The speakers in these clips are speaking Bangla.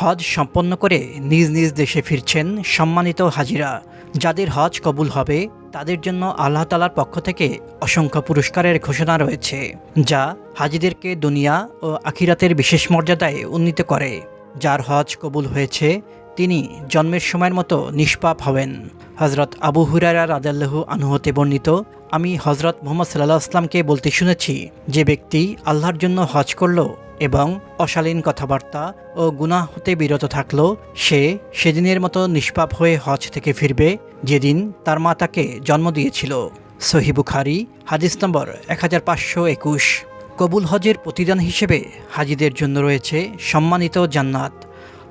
হজ সম্পন্ন করে নিজ নিজ দেশে ফিরছেন সম্মানিত হাজিরা। যাদের হজ কবুল হবে, তাদের জন্য আল্লাহ তালার পক্ষ থেকে অসংখ্য পুরস্কারের ঘোষণা রয়েছে, যা হাজিদেরকে দুনিয়া ও আখিরাতের বিশেষ মর্যাদায় উন্নীত করে। যার হজ কবুল হয়েছে, তিনি জন্মের সময়ের মতো নিষ্পাপ হবেন। হজরত আবু হুরারা রাদাল্লাহু আনুহতে বর্ণিত, আমি হজরত মোহাম্মদ সাল্লাহ আসলামকে বলতে শুনেছি, যে ব্যক্তি আল্লাহর জন্য হজ করল এবং অশালীন কথাবার্তা ও গুনাহ হতে বিরত থাকল সে সেদিনের মতো নিষ্পাপ হয়ে হজ থেকে ফিরবে যেদিন তার মা তাকে জন্ম দিয়েছিল। সহি বুখারি, হাদিস নম্বর এক হাজার পাঁচশো একুশ। কবুল হজের প্রতিদান হিসেবে হাজিদের জন্য রয়েছে সম্মানিত জান্নাত।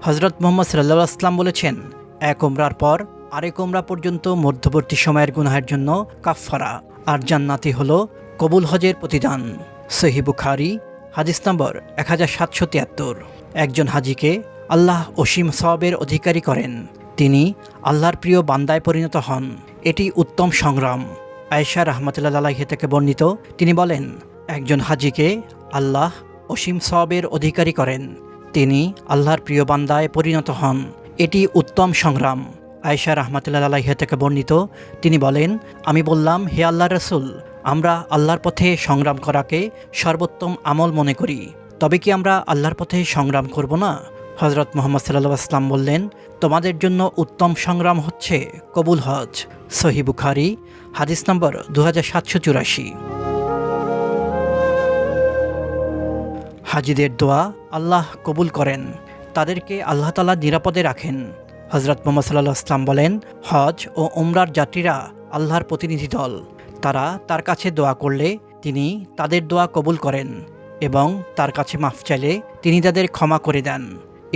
হজরত মোহাম্মদ সাল্লা আসলাম বলেছেন, এক ওমরার পর আরেক ওমরা পর্যন্ত মধ্যবর্তী সময়ের গুনাহের জন্য কাফফারা। আর জান্নাতি হল কবুল হজের প্রতিদান। সহি বুখারি হাদিস নম্বর এক হাজার সাতশো তিয়াত্তর। একজন হাজিকে আল্লাহ অসীম সওয়াবের অধিকারী করেন। তিনি আল্লাহর প্রিয় বান্দায় পরিণত হন। এটি উত্তম সংগ্রাম। আয়েশা রহমতুল্লাহ আলাহি থেকে বর্ণিত, তিনি বলেন, একজন হাজিকে আল্লাহ অসীম সওয়াবের অধিকারী করেন। তিনি আল্লাহর প্রিয় বান্দায় পরিণত হন। এটি উত্তম সংগ্রাম। আয়েশা রহমতুল্লাহ আলাইহা থেকে বর্ণিত, তিনি বলেন, আমি বললাম, হে আল্লাহ রসুল আমরা আল্লাহর পথে সংগ্রাম করাকে সর্বোত্তম আমল মনে করি। তবে কি আমরা আল্লাহর পথে সংগ্রাম করব না? হজরত মোহাম্মদ সাল্লাহ আসলাম বললেন, তোমাদের জন্য উত্তম সংগ্রাম হচ্ছে কবুল হজ। সহি বুখারি, হাদিস নম্বর দু হাজার সাতশো চুরাশি। হাজিদের দোয়া আল্লাহ কবুল করেন, তাদেরকে আল্লাহ তালা নিরাপদে রাখেন। হজরত মোহাম্মদ সাল্লাহ আসলাম বলেন, হজ ও উমরার যাত্রীরা আল্লাহর প্রতিনিধি দল। তারা তার কাছে দোয়া করলে তিনি তাদের দোয়া কবুল করেন এবং তার কাছে মাফ চাইলে তিনি তাদের ক্ষমা করে দেন।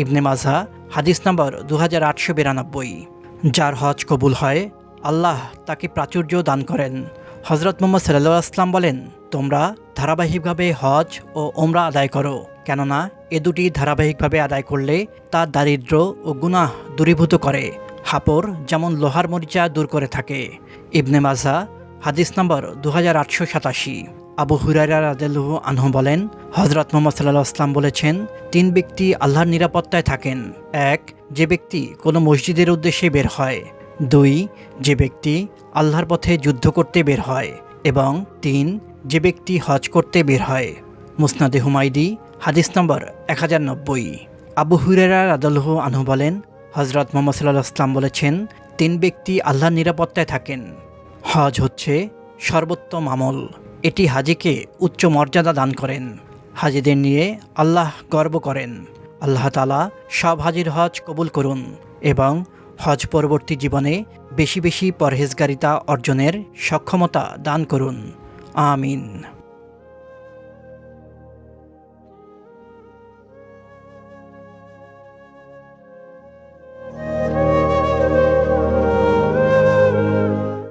ইবনে মাজা হাদিস নম্বর দু হাজার আটশো বিরানব্বই। যার হজ কবুল হয়, আল্লাহ তাকে প্রাচুর্য দান করেন। হজরত মোহাম্মদ সাল্লাহ আসলাম বলেন, তোমরা ধারাবাহিকভাবে হজ ও ওমরা আদায় করো, কেননা এ দুটি ধারাবাহিকভাবে আদায় করলে তা দারিদ্র ও গুনাহ দূরীভূত করে। হাপর যেমন লোহার মরিচা দূর করে থাকে। ইবনে মাজা হাদিস নম্বর দু হাজার আটশো সাতাশি। আবু হুরারা রাদেলুহ আনহু বলেন হজরত মোহাম্মদ সাল্লাহ আসলাম বলেছেন, তিন ব্যক্তি আল্লাহর নিরাপত্তায় থাকেন। এক, যে ব্যক্তি কোনো মসজিদের উদ্দেশ্যে বের হয়। দুই, যে ব্যক্তি আল্লাহর পথে যুদ্ধ করতে বের হয়। এবং তিন, যে ব্যক্তি হজ করতে বের হয়। মুসনাদে হুমাইদি হাদিস নম্বর এক হাজার নব্বই। আবু হুরেরা রাদলহ আনহু বলেন হজরত মোহাম্মদ সাল্লাহ আসলাম বলেছেন, তিন ব্যক্তি আল্লাহর নিরাপত্তায় থাকেন। হজ হচ্ছে সর্বোত্তম আমল। এটি হাজিকে উচ্চ মর্যাদা দান করেন। হাজিদের নিয়ে আল্লাহ গর্ব করেন। আল্লাহ তালা সব হাজির হজ কবুল করুন এবং হজ পরবর্তী জীবনে বেশি বেশি পরহেজগারিতা অর্জনের সক্ষমতা দান করুন। আমিন।